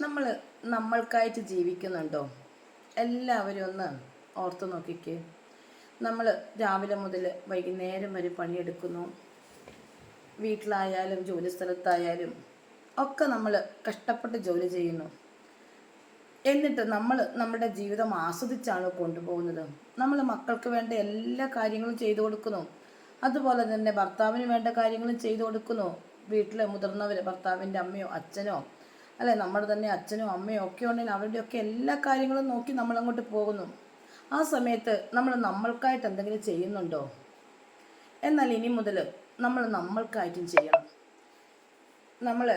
നമ്മൾ നമ്മൾക്കായിട്ട് ജീവിക്കുന്നുണ്ടോ? എല്ലാവരും ഒന്ന് ഓർത്തു നോക്കിക്കേ. നമ്മൾ രാവിലെ മുതൽ വൈകുന്നേരം വരെ പണിയെടുക്കുന്നു. വീട്ടിലായാലും ജോലി സ്ഥലത്തായാലും ഒക്കെ നമ്മൾ കഷ്ടപ്പെട്ട് ജോലി ചെയ്യുന്നു. എന്നിട്ട് നമ്മൾ നമ്മുടെ ജീവിതം ആസ്വദിച്ചാണ് കൊണ്ടുപോകുന്നത്. നമ്മൾ മക്കൾക്ക് വേണ്ട എല്ലാ കാര്യങ്ങളും ചെയ്തു കൊടുക്കുന്നു. അതുപോലെ തന്നെ ഭർത്താവിന് വേണ്ട കാര്യങ്ങളും ചെയ്തു കൊടുക്കുന്നു. വീട്ടിലെ മുതിർന്നവർ ഭർത്താവിന്റെ അമ്മയോ അച്ഛനോ അല്ലെ? നമ്മുടെ തന്നെ അച്ഛനും അമ്മയും ഒക്കെ ഉണ്ടെങ്കിൽ അവരുടെയൊക്കെ എല്ലാ കാര്യങ്ങളും നോക്കി നമ്മൾ അങ്ങോട്ട് പോകുന്നു. ആ സമയത്ത് നമ്മൾ നമ്മൾക്കായിട്ട് എന്തെങ്കിലും ചെയ്യുന്നുണ്ടോ? എന്നാൽ ഇനി മുതൽ നമ്മൾ നമ്മൾക്കായിട്ടും ചെയ്യണം. നമ്മൾ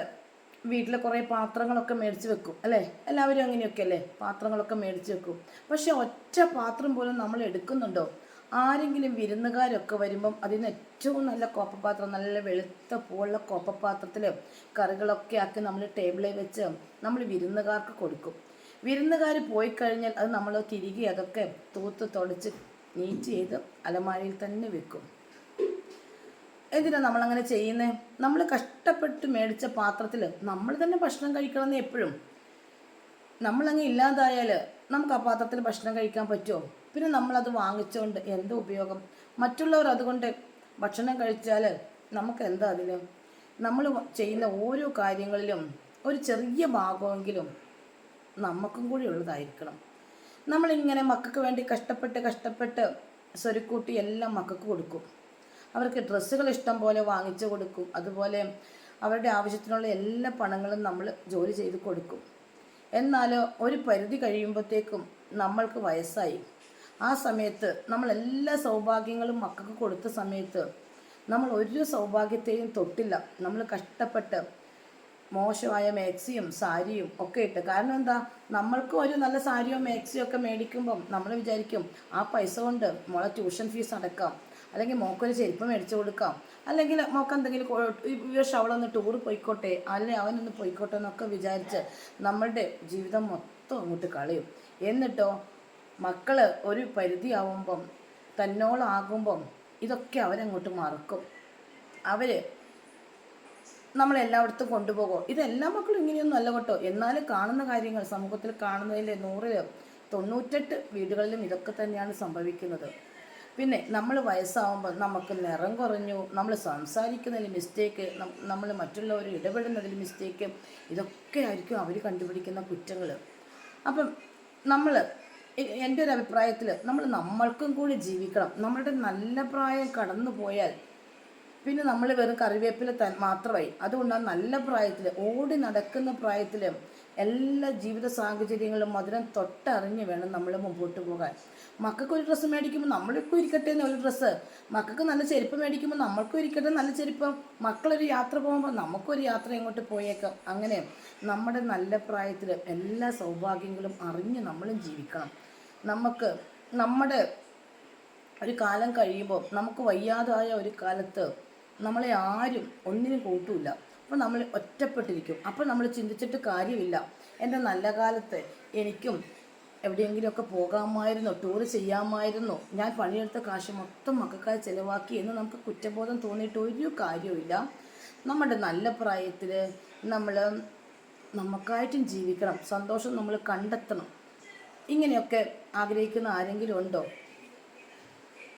വീട്ടിലെ കുറേ പാത്രങ്ങളൊക്കെ മേടിച്ച് വെക്കും അല്ലേ? എല്ലാവരും അങ്ങനെയൊക്കെ അല്ലേ? പാത്രങ്ങളൊക്കെ മേടിച്ച് വെക്കും. പക്ഷെ ഒറ്റ പാത്രം പോലും നമ്മൾ എടുക്കുന്നുണ്ടോ? ആരെങ്കിലും വിരുന്നുകാരൊക്കെ വരുമ്പം അതിന് ഏറ്റവും നല്ല കോപ്പപാത്രം നല്ല വെളുത്ത പൂവുള്ള കോപ്പപാത്രത്തിൽ കറികളൊക്കെ ആക്കി നമ്മൾ ടേബിളിൽ വെച്ച് നമ്മൾ വിരുന്നുകാർക്ക് കൊടുക്കും. വിരുന്നുകാർ പോയി കഴിഞ്ഞാൽ അത് നമ്മൾ തിരികെ അതൊക്കെ തൂത്ത് തുടച്ച് നീറ്റ് ചെയ്ത് അലമാരയിൽ തന്നെ വെക്കും. എന്തിനാ നമ്മളങ്ങനെ ചെയ്യുന്നത് നമ്മൾ കഷ്ടപ്പെട്ട് മേടിച്ച പാത്രത്തിൽ നമ്മൾ തന്നെ ഭക്ഷണം കഴിക്കണമെന്ന് എപ്പോഴും. നമ്മളങ്ങ് ഇല്ലാതായാൽ നമുക്ക് ആ പാത്രത്തിൽ ഭക്ഷണം കഴിക്കാൻ പറ്റുമോ? പിന്നെ നമ്മൾ അത് വാങ്ങിച്ചുകൊണ്ട് എന്ത് ഉപയോഗം? മറ്റുള്ളവർ അതുകൊണ്ട് ഭക്ഷണം കഴിച്ചാൽ നമുക്ക് എന്താ അതിന്? നമ്മൾ ചെയ്യുന്ന ഓരോ കാര്യങ്ങളിലും ഒരു ചെറിയ ഭാഗമെങ്കിലും നമുക്കും കൂടി ഉള്ളതായിരിക്കണം. നമ്മളിങ്ങനെ മക്കൾക്ക് വേണ്ടി കഷ്ടപ്പെട്ട് കഷ്ടപ്പെട്ട് സ്വരുക്കൂട്ടി എല്ലാം മക്കൾക്ക് കൊടുക്കും. അവർക്ക് ഡ്രസ്സുകൾ ഇഷ്ടം പോലെ വാങ്ങിച്ചു കൊടുക്കും. അതുപോലെ അവരുടെ ആവശ്യത്തിനുള്ള എല്ലാ പണങ്ങളും നമ്മൾ ജോലി ചെയ്ത് കൊടുക്കും. എന്നാൽ ഒരു പരിധി കഴിയുമ്പോഴത്തേക്കും നമ്മൾക്ക് വയസ്സായി. ആ സമയത്ത് നമ്മൾ എല്ലാ സൗഭാഗ്യങ്ങളും മക്കൾക്ക് കൊടുത്ത സമയത്ത് നമ്മൾ ഒരു സൗഭാഗ്യത്തെയും തൊട്ടില്ല. നമ്മൾ കഷ്ടപ്പെട്ട് മോശമായ മാക്സിയും സാരിയും ഒക്കെ ഇട്ട്. കാരണം എന്താ? നമ്മൾക്കും ഒരു നല്ല സാരിയോ മാക്സിയോ ഒക്കെ മേടിക്കുമ്പം നമ്മൾ വിചാരിക്കും ആ പൈസ കൊണ്ട് മോളെ ട്യൂഷൻ ഫീസ് അടക്കാം അല്ലെങ്കിൽ മോക്കൊരു ചെരുപ്പ് മേടിച്ചു കൊടുക്കാം അല്ലെങ്കിൽ മോക്ക് എന്തെങ്കിലും വർഷം അവളൊന്ന് ടൂർ പോയിക്കോട്ടെ അല്ലെങ്കിൽ അവനൊന്ന് പോയിക്കോട്ടെ എന്നൊക്കെ വിചാരിച്ച് നമ്മളുടെ ജീവിതം മൊത്തം അങ്ങോട്ട് കളയും. എന്നിട്ടോ മക്കൾ ഒരു പരിധിയാവുമ്പം തന്നോളാകുമ്പം ഇതൊക്കെ അവരങ്ങോട്ട് മറക്കും. അവർ നമ്മളെല്ലായിടത്തും കൊണ്ടുപോകും. ഇതെല്ലാ മക്കളും ഇങ്ങനെയൊന്നും അല്ല കേട്ടോ. എന്നാലും കാണുന്ന കാര്യങ്ങൾ സമൂഹത്തിൽ കാണുന്നതിന്റെ നൂറിൽ തൊണ്ണൂറ്റെട്ട് വീടുകളിലും ഇതൊക്കെ തന്നെയാണ് സംഭവിക്കുന്നത്. പിന്നെ നമ്മൾ വയസ്സാവുമ്പോൾ നമുക്ക് നിറം കുറഞ്ഞു നമ്മൾ സംസാരിക്കുന്നതിൽ മിസ്റ്റേക്ക് നമ്മൾ മറ്റുള്ളവർ ഇടപെടുന്നതിൽ മിസ്റ്റേക്ക് ഇതൊക്കെ ആയിരിക്കും അവർ കണ്ടുപിടിക്കുന്ന കുറ്റങ്ങൾ അപ്പം നമ്മൾ എന്റെ ഒരു അഭിപ്രായത്തിൽ നമ്മൾ നമ്മൾക്കും കൂടി ജീവിക്കണം. നമ്മളുടെ നല്ല പ്രായം കടന്നു പോയാൽ പിന്നെ നമ്മൾ വെറും കറിവേപ്പില ത മാത്രമായി. അതുകൊണ്ടാണ് നല്ല പ്രായത്തിൽ ഓടി നടക്കുന്ന പ്രായത്തിൽ എല്ലാ ജീവിത സാഹചര്യങ്ങളും മധുരം തൊട്ടറിഞ്ഞ് വേണം നമ്മൾ മുമ്പോട്ട് പോകാൻ. മക്കൾക്ക് ഒരു ഡ്രസ്സ് മേടിക്കുമ്പോൾ നമ്മൾക്കും ഇരിക്കട്ടെ എന്ന് ഒരു ഡ്രസ്സ്. മക്കൾക്ക് നല്ല ചെരുപ്പ് മേടിക്കുമ്പോൾ നമ്മൾക്കും ഇരിക്കട്ടെ നല്ല ചെരുപ്പ്. മക്കളൊരു യാത്ര പോകുമ്പോൾ നമുക്കൊരു യാത്ര ഇങ്ങോട്ട് പോയേക്കാം. അങ്ങനെ നമ്മുടെ നല്ല പ്രായത്തിൽ എല്ലാ സൗഭാഗ്യങ്ങളും അറിഞ്ഞ് നമ്മളും ജീവിക്കണം. നമുക്ക് നമ്മുടെ ഒരു കാലം കഴിയുമ്പോൾ നമുക്ക് വയ്യാതായ ഒരു കാലത്ത് നമ്മളെ ആരും ഒന്നിനും കൂട്ടില്ല അപ്പോൾ നമ്മൾ ഒറ്റപ്പെട്ടിരിക്കും. അപ്പോൾ നമ്മൾ ചിന്തിച്ചിട്ട് കാര്യമില്ല. എന്റെ നല്ല കാലത്ത് എനിക്കും എവിടെയെങ്കിലുമൊക്കെ പോകാമായിരുന്നു ടൂർ ചെയ്യാമായിരുന്നു. ഞാൻ പണിയെടുത്ത കാശ് മൊത്തം മക്കൾക്കായി ചിലവാക്കി എന്ന് നമുക്ക് കുറ്റബോധം തോന്നിയിട്ട് ഒരു കാര്യവുമില്ല. നമ്മുടെ നല്ല പ്രായത്തിൽ നമ്മൾ നമുക്കായിട്ടും ജീവിക്കണം. സന്തോഷം നമ്മൾ കണ്ടെത്തണം. ഇങ്ങനെയൊക്കെ ആഗ്രഹിക്കുന്ന ആരെങ്കിലും ഉണ്ടോ?